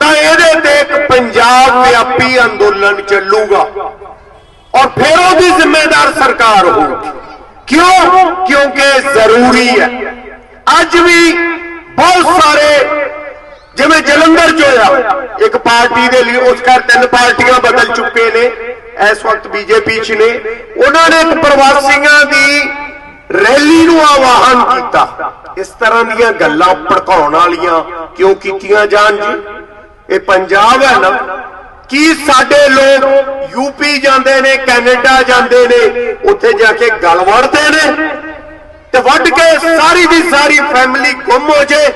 ਤਾਂ ਇਹਦੇ ਤੇ ਇੱਕ ਪੰਜਾਬ ਵਿਆਪੀ ਅੰਦੋਲਨ ਚੱਲੂਗਾ। ਔਰ ਫਿਰ ਉਹਦੀ ਜ਼ਿੰਮੇਦਾਰ ਸਰਕਾਰ ਹੋਊਗੀ ਕਿਉਂ ਕਿਉਂਕਿ ਜ਼ਰੂਰੀ ਹੈ ਅੱਜ ਵੀ ਬਹੁਤ ਸਾਰੇ ਜਿਵੇਂ ਜਲੰਧਰ ਚ ਹੋਇਆ ਇੱਕ ਪਾਰਟੀ ਦੇ ਲਈ ਉਸ ਘਰ ਤਿੰਨ ਪਾਰਟੀਆਂ ਬਦਲ ਚੁੱਕੇ ਨੇ ਇਸ ਵਕਤ ਬੀਜੇਪੀ ਚ ਨੇ ਉਹਨਾਂ ਨੇ ਇੱਕ ਪ੍ਰਵਾਸੀਆਂ ਦੀ ਰੈਲੀ ਨੂੰ ਆਵਾਹਨ ਕੀਤਾ ਇਸ ਤਰ੍ਹਾਂ ਦੀਆਂ ਗੱਲਾਂ ਭੜਕਾਉਣ ਵਾਲੀਆਂ ਕਿਉਂ ਕੀਤੀਆਂ ਜਾਣ ਜੀ ਇਹ ਪੰਜਾਬ ਹੈ ਨਾ ਕੀ ਸਾਡੇ ਲੋਕ ਯੂਪੀ ਜਾਂਦੇ ਨੇ, ਕੈਨੇਡਾ ਜਾਂਦੇ ਨੇ, ਉੱਥੇ ਜਾ ਕੇ ਗਲ ਵੜਦੇ ਨੇ? ਤੇ ਵੱਢ ਕੇ ਸਾਰੀ ਦੀ ਸਾਰੀ ਫੈਮਿਲੀ ਗੁੰਮ ਹੋ ਜੇ।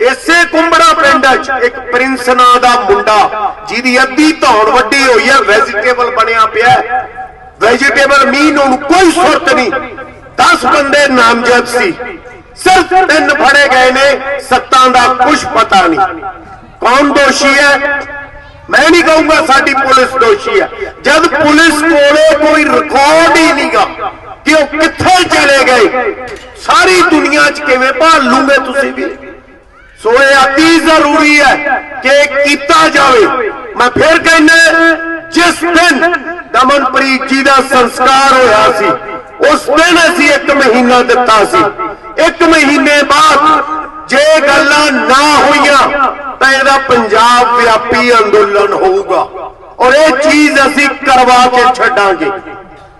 ਇਸੇ ਕੁੰਬੜਾ ਪਿੰਡ 'ਚ ਇੱਕ ਪ੍ਰਿੰਸ ਨਾਂ ਦਾ ਮੁੰਡਾ, ਜਿਹਦੀ ਅੱਧੀ ਧੌਣ ਵੱਡੀ ਹੋਈ ਹੈ ਵੈਜੀਟੇਬਲ ਬਣਿਆ ਪਿਆ ਵੈਜੀਟੇਬਲ ਮੀਨ ਉਹਨੂੰ ਕੋਈ ਸੁਰਤ ਨਹੀਂ। 10 ਬੰਦੇ ਨਾਮਜ਼ਦ ਸੀ। ਸਿਰਫ ਤਿੰਨ ਫੜੇ ਗਏ ਨੇ, ਸੱਤਾਂ ਦਾ ਕੁਝ ਪਤਾ ਨਹੀਂ। ਕੌਣ ਦੋਸ਼ੀ ਹੈ? ਮੈਂ ਨਹੀਂ ਕਹੂੰਗਾ ਸਾਡੀ ਪੁਲਿਸ ਦੋਸ਼ੀ ਹੈ ਜਦ ਪੁਲਿਸ ਕੋਲੇ ਕੋਈ ਰਿਕਾਰਡ ਹੀ ਨਹੀਂਗਾ ਕਿ ਉਹ ਕਿੱਥੇ ਚਲੇ ਗਏ। ਸਾਰੀ ਦੁਨੀਆ 'ਚ ਕਿਵੇਂ ਭਾਲ ਲੂਗੇ ਤੁਸੀਂ ਵੀ? ਸੋ ਇਹ ਅਤੀ ਜ਼ਰੂਰੀ ਹੈ ਕਿ ਕੀਤਾ ਜਾਵੇ। ਮੈਂ ਫਿਰ ਕਹਿੰਦਾ, ਜਿਸ ਦਿਨ ਦਮਨਪ੍ਰੀਤ ਜੀ ਦਾ ਸੰਸਕਾਰ ਹੋਇਆ ਸੀ, ਉਸ ਦਿਨ ਅਸੀਂ ਇੱਕ ਮਹੀਨਾ ਦਿੱਤਾ ਸੀ। ਇੱਕ ਮਹੀਨੇ ਬਾਅਦ ਜੇ ਗੱਲਾਂ ਨਾ ਹੋਈਆਂ ਤਾਂ ਇਹਦਾ ਪੰਜਾਬ ਵਿਆਪੀ ਅੰਦੋਲਨ ਹੋਊਗਾ। ਔਰ ਇਹ ਚੀਜ਼ ਅਸੀਂ ਕਰਵਾ ਕੇ ਛੱਡਾਂਗੇ।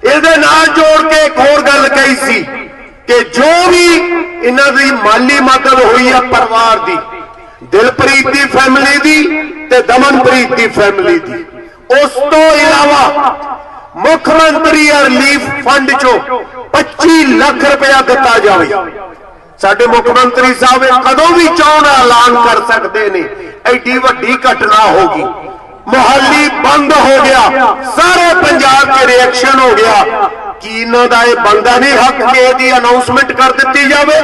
ਇਹਦੇ ਨਾਲ ਜੋੜ ਕੇ ਇੱਕ ਹੋਰ ਗੱਲ ਕਹੀ ਸੀ ਕਿ ਜੋ ਵੀ ਇਹਨਾਂ ਦੀ ਮਾਲੀ ਮਦਦ ਹੋਈ ਹੈ ਪਰਿਵਾਰ ਦੀ, ਦਿਲਪ੍ਰੀਤ ਦੀ ਫੈਮਿਲੀ ਦੀ ਤੇ ਦਮਨਪ੍ਰੀਤ ਦੀ ਫੈਮਿਲੀ ਦੀ, ਉਸ ਤੋਂ ਇਲਾਵਾ ਮੁੱਖ ਮੰਤਰੀ ਰਿਲੀਫ ਫੰਡ ਚੋਂ 25 ਲੱਖ ਰੁਪਇਆ ਦਿੱਤਾ ਜਾਵੇ। ਸਾਡੇ ਮੁੱਖ ਮੰਤਰੀ ਸਾਹਿਬ ਇਹ ਕਦੋਂ ਵੀ ਚਾਹਣ ਐਲਾਨ ਕਰ ਸਕਦੇ ਨੇ, ਐਡੀ ਵੱਡੀ ਘਟਨਾ ਹੋ ਗਈ। ਮੁਹੱਲੀ ਬੰਦ ਹੋ ਗਿਆ, ਸਾਰੇ ਪੰਜਾਬ 'ਚ ਰਿਐਕਸ਼ਨ ਹੋ ਗਿਆ। ਕੀ ਇਹਨਾਂ ਦਾ ਇਹ ਬੰਦਾ ਨਹੀਂ? ਹੱਕ ਕੇ ਇਹਦੀ ਅਨਾਉਂਸਮੈਂਟ ਕਰ ਦਿੱਤੀ ਜਾਵੇ।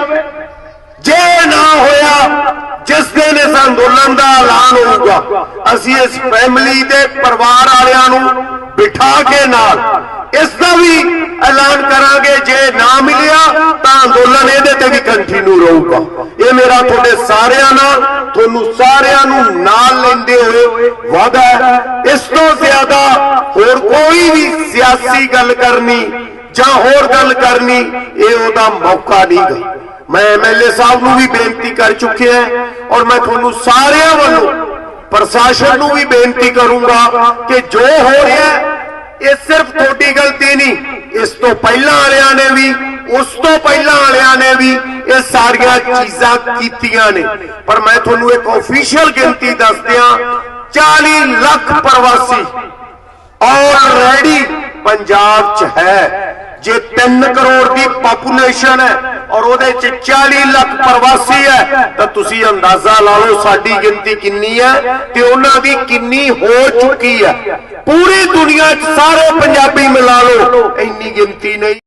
ਜੇ ਨਾ ਹੋਇਆ ਜਿਸ ਦਿਨ ਇਸ ਅੰਦੋਲਨ ਦਾ ਐਲਾਨ ਹੋਊਗਾ, ਅਸੀਂ ਇਸ ਫੈਮਿਲੀ ਦੇ ਪਰਿਵਾਰ ਵਾਲਿਆਂ ਨੂੰ ਬਿਠਾ ਕੇ ਨਾਲ ਇਸ ਦਾ ਵੀ ਐਲਾਨ ਕਰਾਂਗੇ, ਜੇ ਨਾ ਮਿਲਿਆ ਤਾਂ ਅੰਦੋਲਨ ਇਹਦੇ ਤੇ ਵੀ ਕੰਟੀਨਿਊ ਰਹੂਗਾ। ਇਹ ਮੇਰਾ ਤੁਹਾਡੇ ਸਾਰਿਆਂ ਨਾਲ, ਤੁਹਾਨੂੰ ਸਾਰਿਆਂ ਨੂੰ ਨਾਲ ਲੈਂਦੇ ਹੋਏ ਵਾਅਦਾ ਹੈ। ਇਸ ਤੋਂ ਜ਼ਿਆਦਾ ਹੋਰ ਕੋਈ ਵੀ ਸਿਆਸੀ ਗੱਲ ਕਰਨੀ ਜਾਂ ਹੋਰ ਗੱਲ ਕਰਨੀ, ਇਹ ਉਹਦਾ ਮੌਕਾ ਨਹੀਂ ਨਹੀਂਗਾ। ਮੈਂ ਐਮਐਲਏ ਸਾਹਿਬ ਨੂੰ ਵੀ ਬੇਨਤੀ ਕਰ ਚੁੱਕਿਆ ਔਰ ਮੈਂ ਤੁਹਾਨੂੰ ਸਾਰਿਆਂ ਵੱਲੋਂ ਪ੍ਰਸ਼ਾਸਨ ਨੂੰ ਵੀ ਬੇਨਤੀ ਕਰੂੰਗਾ ਕਿ ਜੋ ਹੋ ਰਿਹਾ ਇਹ ਸਿਰਫ ਤੁਹਾਡੀ ਗਲਤੀ ਨਹੀਂ, ਇਸ ਤੋਂ ਪਹਿਲਾਂ ਵਾਲਿਆਂ ਨੇ ਵੀ, ਉਸ ਤੋਂ ਪਹਿਲਾਂ ਵਾਲਿਆਂ ਨੇ ਵੀ ਇਹ ਸਾਰੀਆਂ ਚੀਜ਼ਾਂ ਕੀਤੀਆਂ ਨੇ। ਪਰ ਮੈਂ ਤੁਹਾਨੂੰ ਇੱਕ ਅਫੀਸ਼ੀਅਲ ਗਿਣਤੀ ਦੱਸਦਿਆਂ 40 ਲੱਖ ਪ੍ਰਵਾਸੀ ਆਲਰੇਡੀ ਪੰਜਾਬ 'ਚ ਹੈ। ਜੇ 3 ਕਰੋੜ ਦੀ ਪਾਪੂਲੇਸ਼ਨ ਹੈ ਔਰ ਉਹਦੇ 'ਚ 40 ਲੱਖ ਪ੍ਰਵਾਸੀ ਹੈ, ਤਾਂ ਤੁਸੀਂ ਅੰਦਾਜ਼ਾ ਲਾ ਲਓ ਸਾਡੀ ਗਿਣਤੀ ਕਿੰਨੀ ਹੈ ਤੇ ਉਹਨਾਂ ਦੀ ਕਿੰਨੀ ਹੋ ਚੁੱਕੀ ਹੈ। ਪੂਰੀ ਦੁਨੀਆ 'ਚ ਸਾਰੇ ਪੰਜਾਬੀ ਮਿਲਾ ਲਓ, ਇੰਨੀ ਗਿਣਤੀ ਨਹੀਂ।